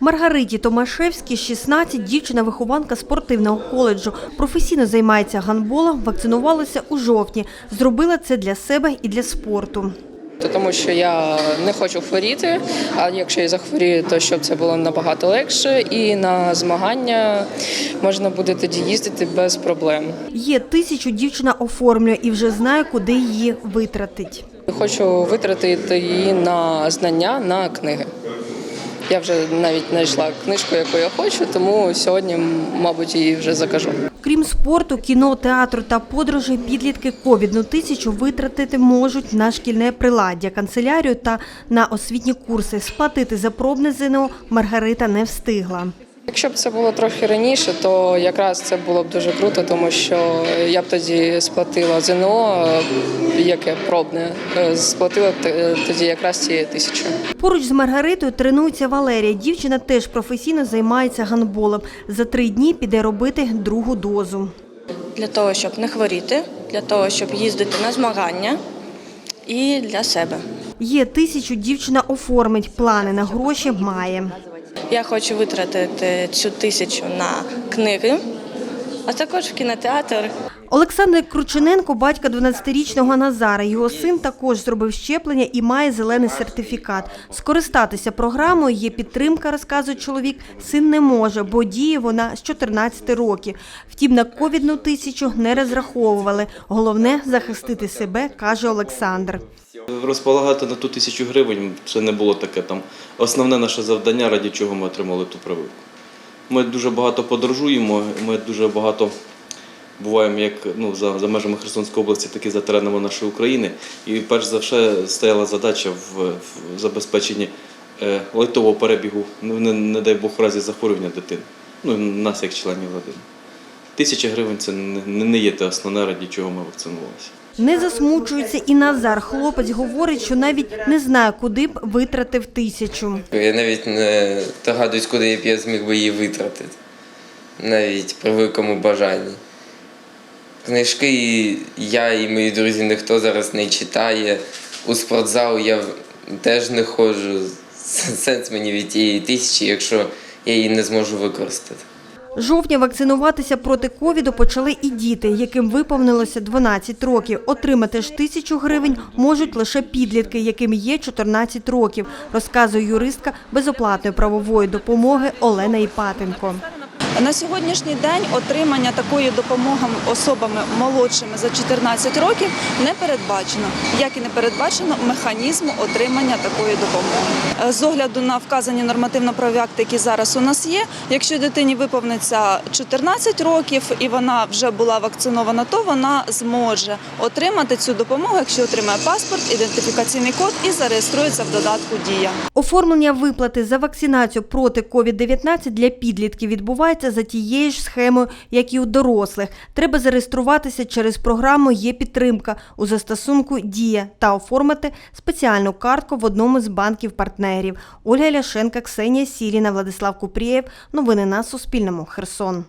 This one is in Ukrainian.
Маргариті Томашевській 16, дівчина-вихованка спортивного коледжу. Професійно займається гандболом, вакцинувалася у жовтні. Зробила це для себе і для спорту. То тому що я не хочу хворіти, а якщо я захворію, то щоб це було набагато легше, і на змагання можна буде тоді їздити без проблем. Є тисячу дівчина оформлює і вже знає, куди її витратить. Хочу витратити її на знання, на книги. Я вже навіть знайшла книжку, яку я хочу, тому сьогодні, мабуть, її вже закажу. Крім спорту, кіно, театру та подорожей, підлітки ковідну тисячу витратити можуть на шкільне приладдя, канцелярію та на освітні курси. Сплатити за пробне ЗНО Маргарита не встигла. Якщо б це було трохи раніше, то якраз це було б дуже круто, тому що я б тоді сплатила ЗНО, яке пробне, е, сплатила тоді якраз цієї тисячі. Поруч з Маргаритою тренується Валерія. Дівчина теж професійно займається гандболом. За три дні піде робити другу дозу. для того, щоб не хворіти, для того, щоб їздити на змагання і для себе. Є тисячу дівчина оформить, плани на гроші має. Я хочу витратити цю тисячу на книги, а також в кінотеатр. Олександр Кручененко, батька 12-річного Назара. Його син також зробив щеплення і має зелений сертифікат. Скористатися програмою є підтримка, розказує чоловік. Син не може, бо діє вона з 14 років. Втім, на ковідну тисячу не розраховували. Головне захистити себе, каже Олександр. Розполагати на ту тисячу гривень це не було таке там основне наше завдання, раді чого ми отримали ту прививку. Ми дуже багато подорожуємо, ми дуже багато буваємо як ну, за, за межами Херсонської області, так і за теренами нашої України. І перш за все стояла задача в, в забезпеченні е, лайтового перебігу, ну, не, не дай Бог в разі захворювання дитини, ну, нас як членів родини. Тисяча гривень це не, не є те основне, раді чого ми вакцинувалися. Не засмучується і Назар. Хлопець говорить, що навіть не знає, куди б витратив тисячу. Я навіть не догадуюсь, куди б я зміг би її витратити. Навіть при великому бажанні. Книжки і я і мої друзі ніхто зараз не читає. У спортзал я теж не ходжу. Сенс мені від тієї тисячі, якщо я її не зможу використати. Жовтня вакцинуватися проти ковіду почали і діти, яким виповнилося 12 років. Отримати ж тисячу гривень можуть лише підлітки, яким є 14 років, розказує юристка безоплатної правової допомоги Олена Іпатенко. На сьогоднішній день отримання такої допомоги особами молодшими за 14 років не передбачено, як і не передбачено механізму отримання такої допомоги. Е, З огляду на вказані нормативно-правові акти, які зараз у нас є, якщо дитині виповниться 14 років і вона вже була вакцинована, то вона зможе отримати цю допомогу, якщо отримає паспорт, ідентифікаційний код і зареєструється в додатку Дія. Оформлення виплати за вакцинацію проти COVID-19 для підлітків відбувається за тією ж схемою, як і у дорослих. Треба зареєструватися через програму «Є підтримка» у застосунку «Дія» та оформити спеціальну картку в одному з банків-партнерів. Ольга Ляшенка, Ксенія Сіріна, Владислав Купрієв. Новини на Суспільному. Херсон.